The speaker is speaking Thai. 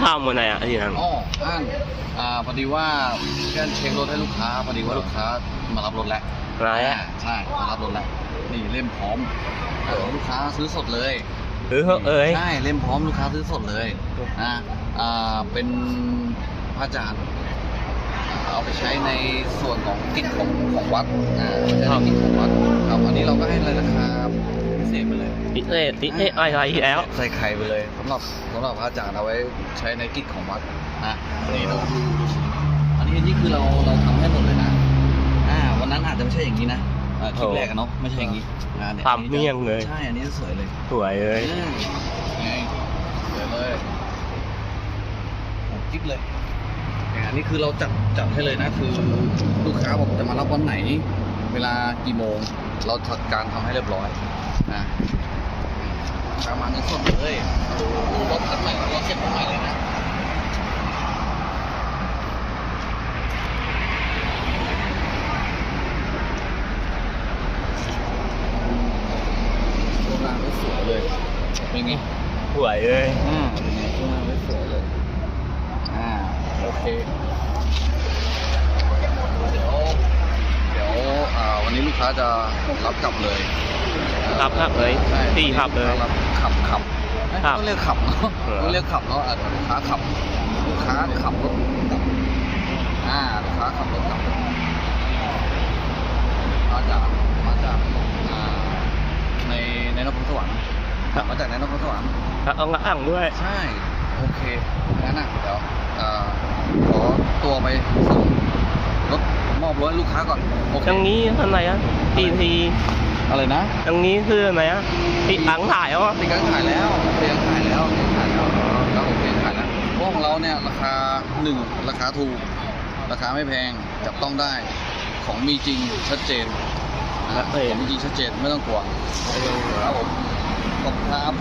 ข้ามวันไหนอะที่นั่นอ๋ออ่านอ่าพอดีว่าแค่เช็ครถให้ลูกค้าพอดีว่าลูกค้ามารับรถแล้วไหนอะอ่าใช่มารับรถแล้วนี่เล่มพร้อมเออลูกค้าซื้อสดเลยเออเอ้ยใช่เล่มพร้อมลูกค้าซื้อสดเลยนะอ่าเป็นพระอาจารย์เอาไปใช้ในส่วนของกิจของของวัดอ่าใช้ในกิจของวัดครับอันนี้เราก็ให้เลยราคาพิ เศษไปเลยติเอ้ติเอ้ไอ้ไรแล้ว ใส่ไข่ไปเลยสำหรับสำหรับพระอาจารย์เอาไว้ใช้ในกิจของวัดนะนี่เราดูดูสิอันนี้อันนี้คือเราเราทำให้หมดเลยนะอ่าวันนั้นอาจจะไม่ใช่อย่างนี้นะอ่าคลิปแรกอะเนาะไม่ใช่อย่างนี้อ่าเนี่ยทำเมี่ยงเลย ใช่อันนี้สวยเลยสวยเลยอืมไงสวยเลยโอ้จิ๊บเลยเนี่ยอันนี้คือเราจัดจัดให้เลยนะ คือลูกค้าบอกจะมารับวันไหนเวลากี่โมง เราจัดการทำให้เรียบร้อยนะลูกค้ามาเงินสดเลยดูดูรถกันใหม่รถเก็บกันใหม่เลยนะตัวรางก็สวยเลยเป็นไงสวยเลย อ่าเป็นไงช่วงล่างไว้สวยเลย อ่า โอเค เดี๋ยว เดี๋ยวอ่าวันนี้ลูก ค้าจะรับกลับเลยขับขับเลยใช่ตีขับเลยรับขับขับเอ้ยขับต้องเรียกขับเนาะเหรอต้องเรียกขับเนาะอ่าลูกค้าขับลูกค้าขับรถกลับอ่าลูกค้าขับรถกลับมาจากมาจากอ่าในในนครสวรรค์มาจากในนครสวรรค์ขับเอาอ่างด้วย ใช่โอเคงั้นนะเดี๋ยวเอ่อขอตัวไปส่งรถม อบรถให้ลูกค้าก่อนโอเคตรงนี้ทำไรอะทีทีอะไรนะตรงนี้คืออะไรอะติดหลังถ่ายอ๋อติดการขายแล้วเตียงขายแล้วเตียงขายแล้วครับผมเตียงขายแล้วเพราะของเราเนี่ยราคาหนึ่งราคาถูก ราคาไม่แพงจับต้องได้ของมีจริงชัดเจนนะของมีจริงชัดเจนไม่ต้องกลัวครับผมขอบคุณครับ